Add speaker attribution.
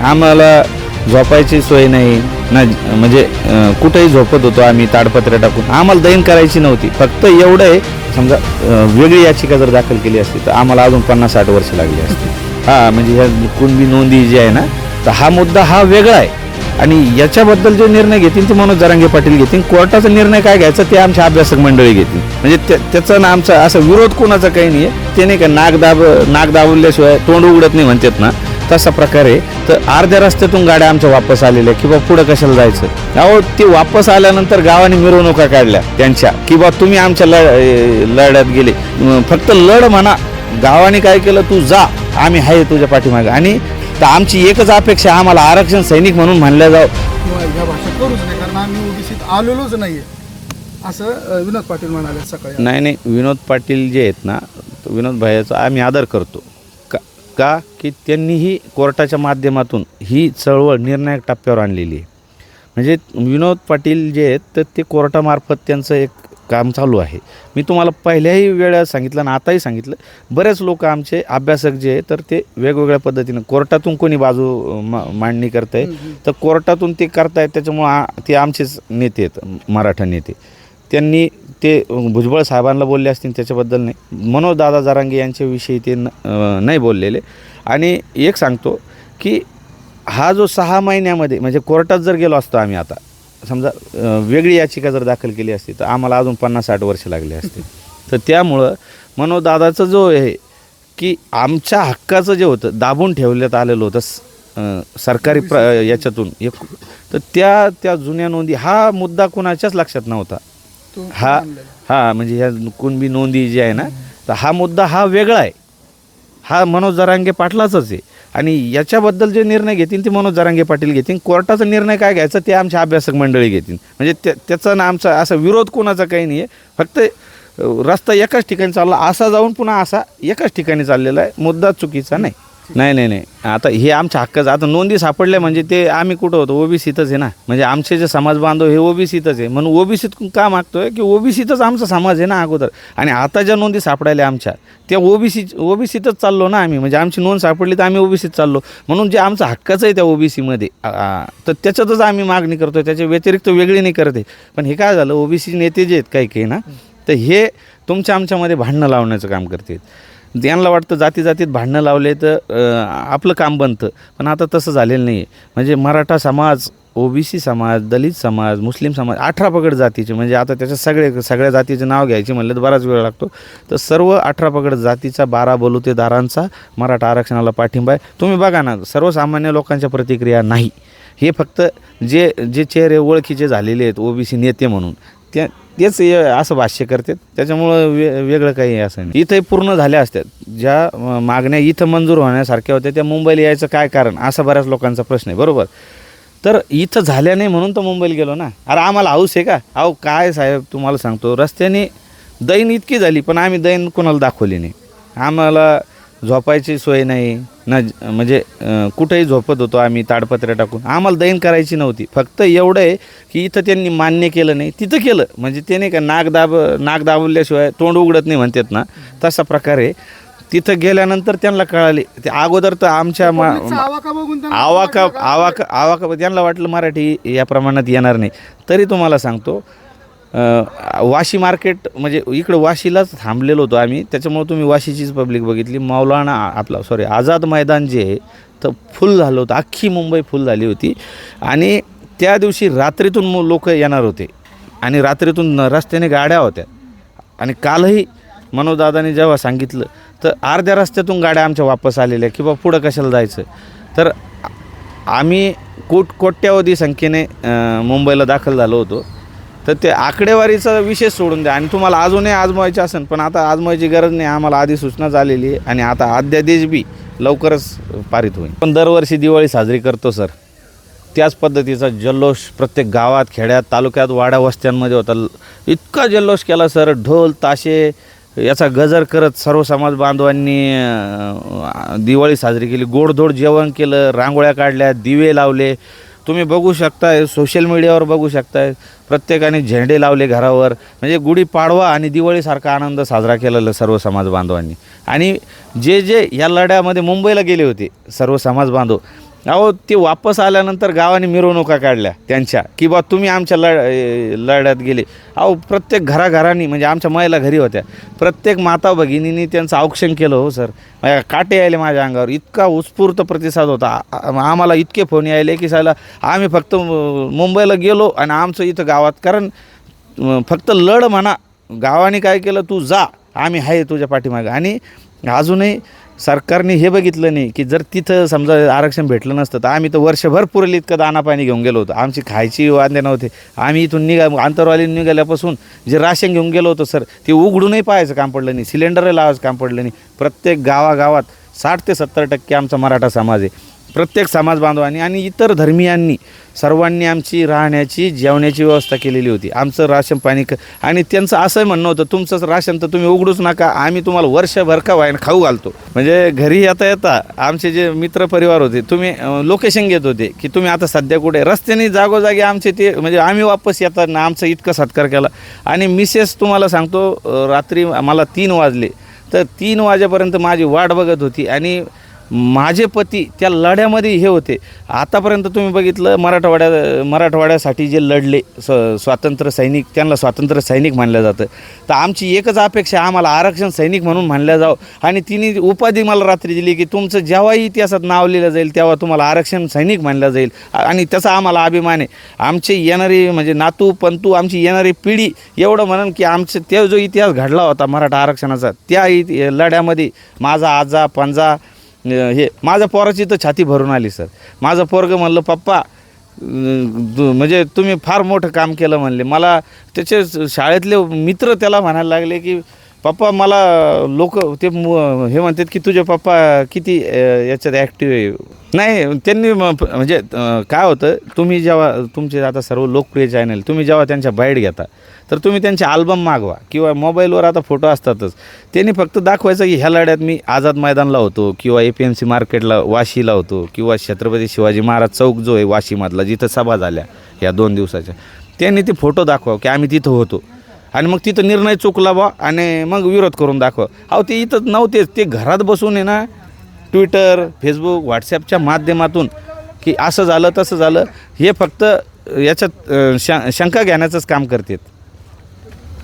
Speaker 1: आम्हाला झोपायची सोय नाही. ना म्हणजे कुठेही झोपत होतो आम्ही ताडपत्रे टाकून. आम्हाला दैन करायची नव्हती. फक्त एवढं आहे समजा वेगळी याचिका जर दाखल केली असती तर आम्हाला अजून पन्नास साठ वर्ष लागली असती. हा म्हणजे ह्या कुणबी नोंदी जी आहे ना तर हा मुद्दा हा वेगळा आहे. आणि याच्याबद्दल जे निर्णय घेतील ते मनोज जरांगे पाटील घेतील. कोर्टाचा निर्णय काय घ्यायचा ते आमच्या अभ्यासक मंडळी घेतील. म्हणजे त्याचा ना आमचा असा विरोध कोणाचा काही नाही आहे ते नाही का नाग दाब नाग दाबवल्याशिवाय तोंड उघडत नाही म्हणतात ना. तसा प्रकारे तर अर्ध्या रस्त्यातून गाड्या आमच्या वापस आलेल्या किंवा पुढे कशाला जायचं? अहो ते वापस आल्यानंतर गावाने मिरवणुका काढल्या त्यांच्या. किंवा तुम्ही आमच्या लढ लढ्यात गेले. फक्त लढ म्हणा. गावाने काय केलं? तू जा. आम्ही आहे तुझ्या पाठीमागे. आणि तर आमची एकच अपेक्षा आहे, आम्हाला आरक्षण सैनिक म्हणून म्हणलं जाव.
Speaker 2: भाषा करूच नाही कारण आम्ही ओबीसीत आलेलोच नाहीये. असं विनोद पाटील म्हणाले सकाळी.
Speaker 1: नाही नाही. विनोद पाटील जे आहेत ना विनोद भाईचा आम्ही आदर करतो. का का त्यांनीही कोर्टाच्या माध्यमातून ही चळवळ निर्णायक टप्प्यावर आणलेली आहे. म्हणजे विनोद पाटील जे आहेत तर ते कोर्टामार्फत त्यांचं एक काम चालू आहे. मी तुम्हाला पहिल्याही वेळा सांगितलं आणि आताही सांगितलं बरेच लोक आमचे अभ्यासक जे आहे तर ते वेगवेगळ्या पद्धतीनं कोर्टातून कोणी बाजू मांडणी करताय तर कोर्टातून ते करतायत त्याच्यामुळं ते आमचेच नेते आहेत मराठा नेते. त्यांनी ते भुजबळ साहेबांना बोलले असतील त्याच्याबद्दल नाही. मनोजदादा जारांगे यांच्याविषयी ते न नाही बोललेले. आणि एक सांगतो की हा जो सहा महिन्यामध्ये म्हणजे कोर्टात जर गेलो असतो आम्ही आता समजा वेगळी याचिका जर दाखल केली असती तर आम्हाला अजून पन्नास साठ वर्ष लागले असते तर त्यामुळं मनोदादाचं जो आहे की आमच्या हक्काचं जे होतं दाबून ठेवण्यात आलेलं होतं सरकारी प्र याच्यातून एक तर त्या त्या जुन्या नोंदी हा मुद्दा कुणाच्याच लक्षात नव्हता. हा हा म्हणजे ह्या कुणबी नोंदी जी आहे ना तर हा मुद्दा हा वेगळा आहे. हा मनोज जरांगे पाटलाचाच आहे. आणि याच्याबद्दल जे निर्णय घेतील ते मनोज जरांगे पाटील घेतील. कोर्टाचा निर्णय काय घ्यायचा ते आमच्या अभ्यासक मंडळी घेतील. म्हणजे त्या त्याचा ना आमचा असा विरोध कोणाचा काही नाही आहे फक्त रस्ता एकाच ठिकाणी चालला असा जाऊन पुन्हा असा एकाच ठिकाणी चाललेला आहे. मुद्दा चुकीचा नाही. नाही नाही नाही. आता हे आमच्या हक्काचं आता नोंदी सापडल्या म्हणजे ते आम्ही कुठं होतो? ओबीसीतच आहे ना. म्हणजे आमचे जे समाज बांधव हे ओबीसीतच आहे. म्हणून ओबीसीत का मागतोय? की ओबीसीतच आमचा समाज आहे ना अगोदर. आणि आता ज्या नोंदी सापडायल्या आमच्या त्या ओबीसी ओबीसीतच चाललो ना आम्ही. म्हणजे आमची नोंद सापडली तर आम्ही ओबीसीत चाललो. म्हणून जे आमचं हक्काचं आहे त्या ओबीसीमध्ये तर त्याच्यातच आम्ही मागणी करतोय. त्याच्या व्यतिरिक्त वेगळी नाही करते पण हे काय झालं? ओबीसी नेते जे आहेत काही काही ना तर हे तुमच्या आमच्यामध्ये भांडणं लावण्याचं काम करतात म्हणजे यांना वाटतं जाती जातीत भांडणं लावले तर आपलं काम बनतं. पण आता तसं झालेलं नाही आहे म्हणजे मराठा समाज ओबीसी समाज दलित समाज मुस्लिम समाज अठरा पगड जातीचे म्हणजे आता त्याच्या सगळे सगळ्या जातीचे नाव घ्यायचे म्हणलं तर बराच वेळ लागतो. तर सर्व अठरा पगड जातीचा बारा बलुतेदारांचा मराठा आरक्षणाला पाठिंबा आहे. तुम्ही बघा ना सर्वसामान्य लोकांच्या प्रतिक्रिया नाही. हे फक्त जे जे चेहरे ओळखीचे झालेले आहेत ओबीसी नेते म्हणून त्या तेच असं भाष्य करतात. त्याच्यामुळं वे वेगळं काही असं नाही. इथंही पूर्ण झाल्या असत्यात. ज्या मागण्या इथं मंजूर होण्यासारख्या होत्या त्या मुंबईला यायचं काय कारण? असा बऱ्याच लोकांचा प्रश्न आहे. बरोबर? तर इथं झाल्या नाही म्हणून तर मुंबईला गेलो ना. अरे आम्हाला हाऊस आहे का? अहो काय साहेब तुम्हाला सांगतो. रस्त्याने दैन इतकी झाली पण आम्ही दैन कोणाला दाखवली नाही. आम्हाला झोपायची सोय नाही ना म्हणजे कुठेही झोपत होतो आम्ही ताडपत्र्या टाकून. आम्हाला दैन करायची नव्हती. फक्त एवढं आहे की इथं त्यांनी मान्य केलं नाही तिथं केलं. म्हणजे ते नाही का नाक दाब नाक दाबल्याशिवाय तोंड उघडत नाही म्हणतात ना. तसा प्रकारे तिथं गेल्यानंतर त्यांना कळाले. ते अगोदर तर आमच्या मा
Speaker 2: आवाका
Speaker 1: आवाका? आवाका त्यांना वाटलं मराठी या प्रमाणात येणार नाही. तरी तुम्हाला सांगतो वाशी मार्केट म्हणजे इकडं वाशीलाच थांबलेलो होतो आम्ही. त्याच्यामुळे तुम्ही वाशीचीच पब्लिक बघितली. मौलाना आपला सॉरी आझाद मैदान जे आहे तर फुल झालं होतं. अख्खी मुंबई फुल झाली होती. आणि त्या दिवशी रात्रीतून लोक येणार होते. आणि रात्रीतून रस्त्याने गाड्या होत्या. आणि कालही मनोदादाने जेव्हा सांगितलं तर अर्ध्या रस्त्यातून गाड्या आमच्या वापस आलेल्या किंवा पुढं कशाला जायचं? तर आम्ही कोट कोट्यावधी संख्येने मुंबईला दाखल झालो होतो. तर ते आकडेवारीचा विषय सोडून द्या. आणि तुम्हाला अजूनही आजमावायचे असेल पण आता आजमावायची गरज नाही. आम्हाला आधी सूचना झालेली आहे. आणि आता अध्यादेश बी लवकरच पारित होईल. पण दरवर्षी दिवाळी साजरी करतो सर. त्याच पद्धतीचा जल्लोष प्रत्येक गावात खेड्यात तालुक्यात वाड्या वस्त्यांमध्ये होता. इतका जल्लोष केला सर. ढोल ताशे याचा गजर करत सर्व समाज बांधवांनी दिवाळी साजरी केली. गोडधोड जेवण केलं रांगोळ्या काढल्या दिवे लावले. तुम्ही बघू शकताय सोशल मीडियावर बघू शकताय. प्रत्येकाने झेंडे लावले घरावर. म्हणजे गुढीपाडवा आणि दिवाळीसारखा आनंद साजरा केलेला सर्व समाज बांधवांनी. आणि जे जे या लढ्यामध्ये मुंबईला गेले होते सर्व समाज बांधव अहो ते वापस आल्यानंतर गावाने मिरवणुका काढल्या त्यांच्या. की बा तुम्ही आमच्या लढ लढ्यात गेले. अहो प्रत्येक घराघरांनी म्हणजे आमच्या महिला घरी होत्या. प्रत्येक माता भगिनींनी त्यांचं औक्षण केलं हो सर. माझ्या काटे यायले माझ्या अंगावर. इतका उत्स्फूर्त प्रतिसाद होता. आम्हाला इतके फोन यायले की साला आम्ही फक्त मुंबईला गेलो आणि आमचं इथं गावात कारण फक्त लढ म्हणा. गावाने काय केलं? तू जा. आम्ही आहे तुझ्या पाठीमागं. आणि अजूनही सरकारने हे बघितलं नाही की जर तिथं समजा आरक्षण भेटलं नसतं तर आम्ही तर वर्षभर पुरेल इतकं दाना पाणी घेऊन गेलो होतो. आमची खायची वांदे नव्हते. आम्ही इथून निघा आंतरवाली निघाल्यापासून जे राशन घेऊन गेलो होतो सर ते उघडूनही पाहायचं काम पडलं नाही. सिलेंडरही लावायचं काम पडलं नाही. प्रत्येक गावागावात साठ ते सत्तर टक्के आमचा मराठा समाज आहे. प्रत्येक समाज बांधवांनी आणि इतर धर्मियांनी सर्वांनी आमची राहण्याची जेवण्याची व्यवस्था केलेली होती. आमचं राशन पाणी क आणि त्यांचं असं म्हणणं होतं तुमचं राशन तर तुम्ही उघडूच नका आम्ही तुम्हाला वर्षभर का वाईन खाऊ घालतो. म्हणजे घरी येता येता आमचे जे मित्र परिवार होते तुम्ही लोकेशन घेत होते की तुम्ही आता सध्या कुठे रस्त्याने जागोजागी आमचे ते म्हणजे आम्ही वापस येताना आमचा इतका सत्कार केला. आणि मिसेस तुम्हाला सांगतो रात्री मला तीन वाजले. तर तीन वाजेपर्यंत माझी वाट बघत होती आणि माझे पती त्या लढ्यामध्ये हे होते. आतापर्यंत तुम्ही बघितलं मराठवाड्या मराठवाड्यासाठी जे लढले स स्वातंत्र्य सैनिक त्यांना स्वातंत्र्य सैनिक मानलं जातं. तर आमची एकच अपेक्षा आम्हाला आरक्षण सैनिक म्हणून मानलं जावं. आणि तिने उपाधी मला रात्री दिली की तुमचं जेव्हाही इतिहासात नाव लिहिलं जाईल तेव्हा तुम्हाला आरक्षण सैनिक मानलं जाईल. आणि त्याचा आम्हाला अभिमान आहे. आमचे येणारी म्हणजे नातू पंतू आमची येणारी पिढी एवढं म्हणून की आमचे ते जो इतिहास घडला होता मराठा आरक्षणाचा त्या इ लढ्यामध्ये माझा आजा पंजा हे माझ्या पोराची तर छाती भरून आली सर. माझं पोरगं म्हणलं पप्पा दु- म्हणजे तुम्ही फार मोठं काम केलं म्हणले. मला त्याचे शाळेतले मित्र त्याला म्हणायला लागले की पप्पा मला लोक ते मु- हे म्हणतात की तुझे पप्पा किती याच्यात ॲक्टिव्ह आहे. नाही त्यांनी म- म्हणजे काय होतं तुम्ही जेव्हा तुमचे आता सर्व लोकप्रिय चॅनल तुम्ही जेव्हा त्यांच्या बाईट घेता तर तुम्ही त्यांचे अल्बम मागवा किंवा मोबाईलवर आता फोटो असतातच. त्यांनी फक्त दाखवायचं की ह्या लढ्यात मी आझाद मैदानला होतो किंवा ए पी एम सी मार्केटला वाशीला होतो किंवा छत्रपती शिवाजी महाराज चौक जो आहे वाशीमधला जिथं सभा झाल्या या दोन दिवसाच्या त्यांनी ते फोटो दाखवा की आम्ही तिथं होतो. आणि मग तिथं निर्णय चुकला बा आणि मग विरोध करून दाखवा. अहो ते इथं नव्हतेच. ते घरात बसून आहे ना ट्विटर फेसबुक व्हॉट्सॲपच्या माध्यमातून की असं झालं तसं झालं हे फक्त याच्यात शं श शंका घेण्याचंच काम करतात.